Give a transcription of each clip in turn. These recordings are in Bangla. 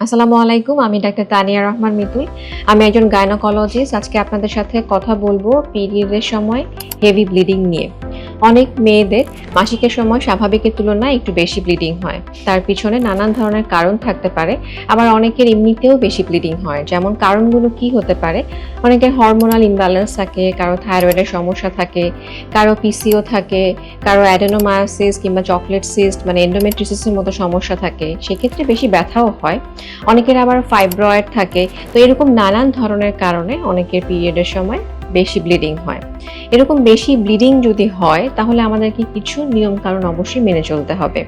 আসসালামু আলাইকুম আমি ডাক্তার তানিয়া রহমান মিতুল। আমি একজন গাইনোকোলজিস্ট আজকে আপনাদের সাথে কথা বলব পিরিয়ডের সময় হেভি ব্লিডিং নিয়ে। অনেক মেয়েদের মাসিকের সময় স্বাভাবিকের তুলনায় একটু বেশি ব্লিডিং হয়। তার পিছনে নানান ধরনের কারণ থাকতে পারে, আবার অনেকের এমনিতেও বেশি ব্লিডিং হয়। যেমন কারণগুলো কি হতে পারে? অনেকের হরমোনাল ইমব্যালেন্স থাকে, কারও থাইরয়েডের সমস্যা থাকে, কারও পিসিও থাকে, কারও অ্যাডেনোমায়োসিস কিংবা চকলেট সিস্ট মানে এন্ডোমেট্রিসিসের মতো সমস্যা থাকে, সেক্ষেত্রে বেশি ব্যথাও হয়। অনেকের আবার ফাইব্রয়েড থাকে, তো এরকম নানান ধরনের কারণে অনেকের পিরিয়ডের সময় বেশি ব্লিডিং হয়। এরকম বেশি ব্লিডিং যদি হয়, তাহলে আমাদেরকে কিছু নিয়ম কারণ অবশ্যই মেনে চলতে হবে।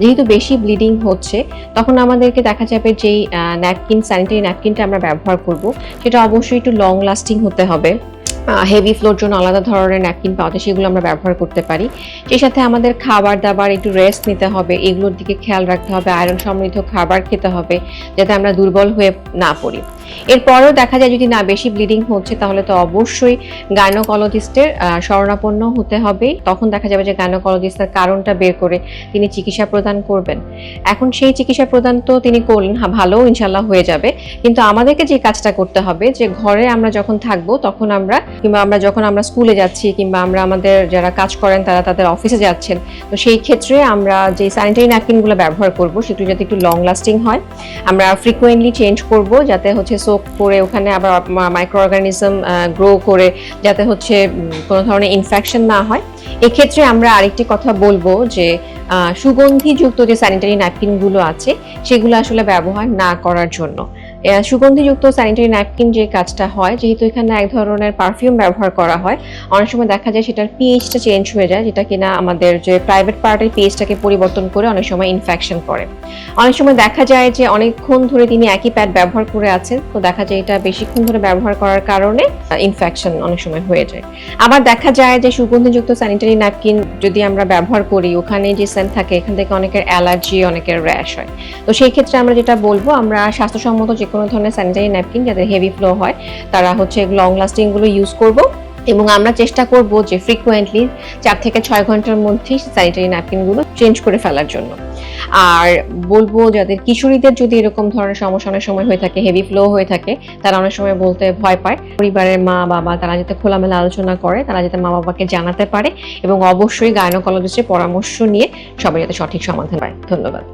যেহেতু বেশি ব্লিডিং হচ্ছে, তখন আমাদেরকে দেখা যাবে যেই ন্যাপকিন স্যানিটারি ন্যাপকিনটা আমরা ব্যবহার করব। সেটা অবশ্যই একটু লং লাস্টিং হতে হবে। হেভি ফ্লোর জন্য আলাদা ধরনের ন্যাপকিন পাওয়া যায়, সেগুলো আমরা ব্যবহার করতে পারি। সেই সাথে আমাদের খাবার দাবার একটু রেস্ট নিতে হবে, এগুলোর দিকে খেয়াল রাখতে হবে আয়রন সমৃদ্ধ খাবার খেতে হবে, যাতে আমরা দুর্বল হয়ে না পড়ি। এরপরেও দেখা যায় যদি না, বেশি ব্লিডিং হচ্ছে, তাহলে তো অবশ্যই গাইনোকোলজিস্টের শরণাপন্ন হতে হবে। তখন দেখা যাবে যে গাইনোকোলজিস্টের কারণটা বের করে তিনি চিকিৎসা প্রদান করবেন। এখন সেই চিকিৎসা প্রদান তো তিনি করলেন ভালো ইনশাল্লাহ হয়ে যাবে। কিন্তু আমাদেরকে যে কাজটা করতে হবে, যে ঘরে আমরা যখন থাকব, তখন আমরা কিংবা আমরা যখন আমরা স্কুলে যাচ্ছি কিংবা আমরা আমাদের যারা কাজ করেন তারা তাদের অফিসে যাচ্ছেন, তো সেই ক্ষেত্রে আমরা যে স্যানিটারি ন্যাপকিনগুলো ব্যবহার করব সেগুলো যাতে একটু লং লাস্টিং হয়, আমরা ফ্রিকোয়েন্টলি চেঞ্জ করব যাতে হচ্ছে সোপ করে ওখানে আবার মাইক্রো অর্গানিজম গ্রো করে যাতে হচ্ছে কোনো ধরনের ইনফেকশন না হয়। এক্ষেত্রে আমরা আরেকটি কথা বলব যে সুগন্ধিযুক্ত যে স্যানিটারি ন্যাপকিনগুলো আছে সেগুলো আসলে ব্যবহার না করার জন্য। সুগন্ধিযুক্ত স্যানিটারি ন্যাপকিন যে কাজটা হয়, যেহেতু এখানে এক ধরনের পারফিউম ব্যবহার করা হয়, অনেক সময় দেখা যায় সেটার পিএইচটা চেঞ্জ হয়ে যায়, যেটা কিনা আমাদের যে প্রাইভেট পার্টের পিএইচটাকে পরিবর্তন করে অনেক সময় ইনফেকশন করে। অনেক সময় দেখা যায় যে অনেকক্ষণ ধরে তিনি একই প্যাড ব্যবহার করে আছেন, তো দেখা যায় এটা বেশিক্ষণ ধরে ব্যবহার করার কারণে ইনফেকশন অনেক সময় হয়ে যায়। আবার দেখা যায় যে সুগন্ধিযুক্ত স্যানিটারি ন্যাপকিন যদি আমরা ব্যবহার করি, ওখানে যে সেন্ট থাকে, এখান থেকে অনেকের অ্যালার্জি, অনেকের র্যাশ হয়। তো সেই ক্ষেত্রে আমরা যেটা বলব, আমরা স্বাস্থ্যসম্মত যে কোনো ধরনের স্যানিটারি ন্যাপকিন যাদের হেভি ফ্লো হয়, তারা হচ্ছে লং লাস্টিংগুলো ইউজ করব। এবং আমরা চেষ্টা করব যে ফ্রিকুয়েন্টলি চার থেকে ছয় ঘণ্টার মধ্যেই স্যানিটারি ন্যাপকিনগুলো চেঞ্জ করে ফেলার জন্য। আর বলব যাদের কিশোরীদের যদি এরকম ধরনের সমস্যা অনেক সময় হয়ে থাকে হেভি ফ্লো হয়ে থাকে, তারা অনেক সময় বলতে ভয় পায়। পরিবারের মা বাবা, তারা যাতে খোলামেলা আলোচনা করে, তারা যাতে মা বাবাকে জানাতে পারে এবং অবশ্যই গায়নোকোলজিস্টের পরামর্শ নিয়ে সবাই যাতে সঠিক সমাধান পায়। ধন্যবাদ।